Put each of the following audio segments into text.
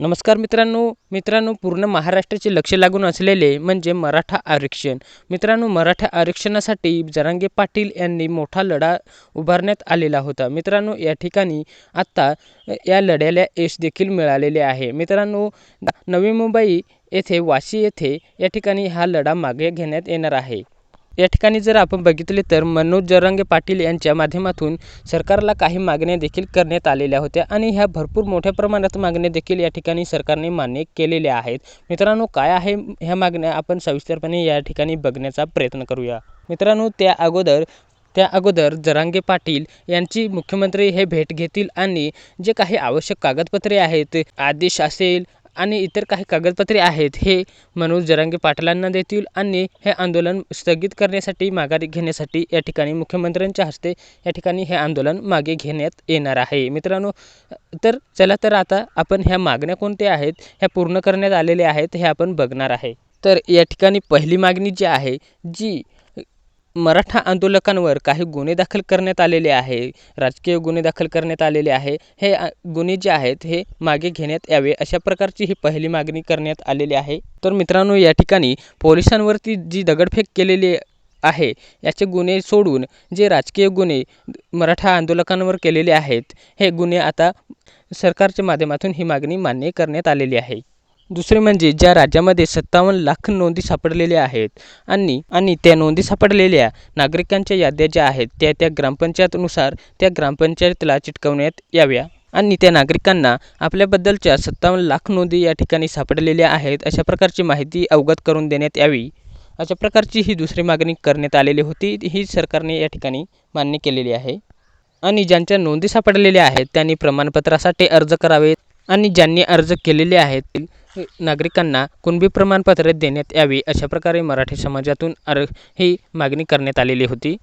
नमस्कार मित्रांनो मित्रांनो पूर्ण महाराष्ट्राचे लक्ष लागून असलेले म्हणजे मराठा आरक्षण. मित्रांनो मराठा आरक्षणासाठी जरांगे पाटील यांनी मोठा लढा उभारण्यात आलेला होता. मित्रांनो या ठिकाणी आत्ता या लढ्याला यश देखील मिळालेले आहे. मित्रांनो नवी मुंबई येथे वाशी येथे या ठिकाणी हा लढा मागे घेण्यात येणार आहे. या ठिकाणी जर आपण बघितले तर मनोज जरांगे पाटील यांच्या माध्यमातून सरकारला काही मागण्या देखील करण्यात आलेल्या होत्या आणि ह्या भरपूर मोठ्या प्रमाणात मागण्या देखील या ठिकाणी सरकारने मान्य केलेल्या आहेत. मित्रांनो काय आहे ह्या मागण्या? आपण सविस्तरपणे या ठिकाणी बघण्याचा प्रयत्न करूया. मित्रांनो त्या अगोदर त्या अगोदर जरांगे पाटील यांची मुख्यमंत्री हे भेट घेतील आणि जे काही आवश्यक कागदपत्रे आहेत आदेश असेल आणि इतर काही कागदपत्रे आहेत. हे मनोज जरांगे पाटलांना देतील आणि हे आंदोलन स्थगित करण्यासाठी माघारी घेण्यासाठी या ठिकाणी मुख्यमंत्र्यांच्या हस्ते या ठिकाणी हे आंदोलन मागे घेण्यात येणार आहे. मित्रांनो तर चला तर आता आपण ह्या मागण्या कोणत्या आहेत ह्या पूर्ण करण्यात आलेल्या आहेत हे आपण बघणार आहे. तर या ठिकाणी पहिली मागणी जी आहे जी मराठा आंदोलकांवर काही गुन्हे दाखल करण्यात आलेले आहे राजकीय गुन्हे दाखल करण्यात आलेले आहे. हे गुन्हे जे आहेत हे मागे घेण्यात यावे अशा प्रकारची ही पहिली मागणी करण्यात आलेली आहे. तर मित्रांनो या ठिकाणी पोलिसांवरती जी दगडफेक केलेली आहे याचे गुन्हे सोडून जे राजकीय गुन्हे मराठा आंदोलकांवर केलेले आहेत हे गुन्हे आता सरकारच्या माध्यमातून ही मागणी मान्य करण्यात आलेली आहे. दुसरे म्हणजे ज्या राज्यामध्ये सत्तावन्न लाख नोंदी सापडलेल्या आहेत आणि आणि त्या नोंदी सापडलेल्या नागरिकांच्या याद्या ज्या आहेत त्या त्या ग्रामपंचायतनुसार त्या ग्रामपंचायतीला चिटकवण्यात याव्या. आणि त्या नागरिकांना आपल्याबद्दलच्या सत्तावन्न लाख नोंदी या ठिकाणी सापडलेल्या आहेत अशा प्रकारची माहिती अवगत करून देण्यात यावी. अशा प्रकारची ही दुसरी मागणी करण्यात आलेली होती ही सरकारने या ठिकाणी मान्य केलेली आहे. आणि ज्यांच्या नोंदी सापडलेल्या आहेत त्यांनी प्रमाणपत्रासाठी अर्ज करावेत. आणि ज्यांनी अर्ज केलेले आहेत नागरिकांना कुणबी प्रमाणपत्र देण्यात यावी अशा प्रकारे मराठी समाजातून अर ही मागणी करण्यात आलेली होती.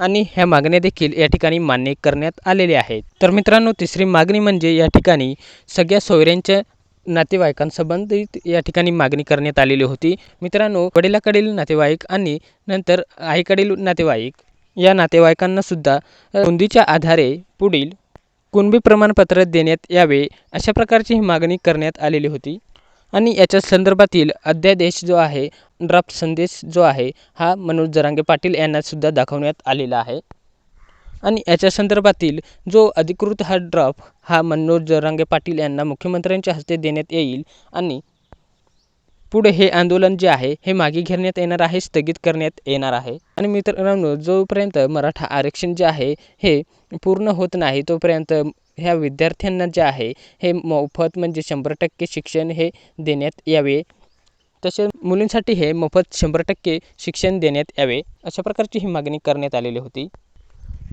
आणि ह्या मागण्या देखील या ठिकाणी मान्य करण्यात आलेल्या आहेत. तर मित्रांनो तिसरी मागणी म्हणजे या ठिकाणी सगळ्या सोयऱ्यांच्या नातेवाईकांसंबंधित या ठिकाणी मागणी करण्यात आलेली होती. मित्रांनो वडिलाकडील नातेवाईक आणि नंतर आईकडील नातेवाईक या नातेवाईकांनासुद्धा नोंदीच्या आधारे पुढील कुणबी प्रमाणपत्र देण्यात यावे अशा प्रकारची ही मागणी करण्यात आलेली होती. आणि याच्या संदर्भातील अध्यादेश जो आहे ड्राफ्ट संदेश जो आहे हा मनोज जरांगे पाटील यांनासुद्धा दाखवण्यात आलेला आहे. आणि याच्या संदर्भातील जो अधिकृत हा ड्राफ्ट हा मनोज जरांगे पाटील यांना मुख्यमंत्र्यांच्या हस्ते देण्यात येईल आणि पुढे हे आंदोलन जे आहे हे मागे घेण्यात येणार आहे स्थगित करण्यात येणार आहे. आणि मित्रांनो जोपर्यंत मराठा आरक्षण जे आहे हे पूर्ण होत नाही तोपर्यंत ह्या विद्यार्थ्यांना जे आहे हे मोफत म्हणजे शंभर टक्के शिक्षण हे देण्यात यावे. तसे मुलींसाठी हे मोफत शंभर टक्के शिक्षण देण्यात यावे अशा प्रकारची ही मागणी करण्यात आलेली होती.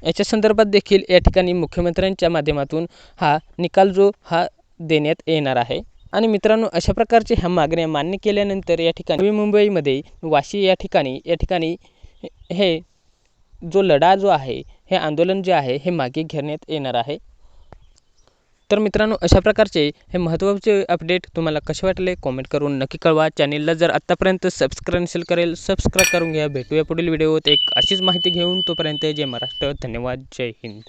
याच्या संदर्भात देखील या ठिकाणी मुख्यमंत्र्यांच्या माध्यमातून हा निकाल जो हा देण्यात येणार आहे. आणि मित्रांनो अशा प्रकारचे ह्या मागण्या मान्य केल्यानंतर या ठिकाणी नवी मुंबईमध्ये वाशी या ठिकाणी या ठिकाणी हे जो लढा जो आहे हे आंदोलन जे आहे हे मागे घेण्यात येणार आहे. तर मित्रांनो अशा प्रकारचे हे महत्त्वाचे अपडेट तुम्हाला कसे वाटले कॉमेंट करून नक्की कळवा. चॅनेलला जर आत्तापर्यंत सबस्क्राईब नसेल करेल सबस्क्राईब करून घ्या. भेटूया पुढील व्हिडिओत एक अशीच माहिती घेऊन. तोपर्यंत जय महाराष्ट्र. धन्यवाद. जय हिंद.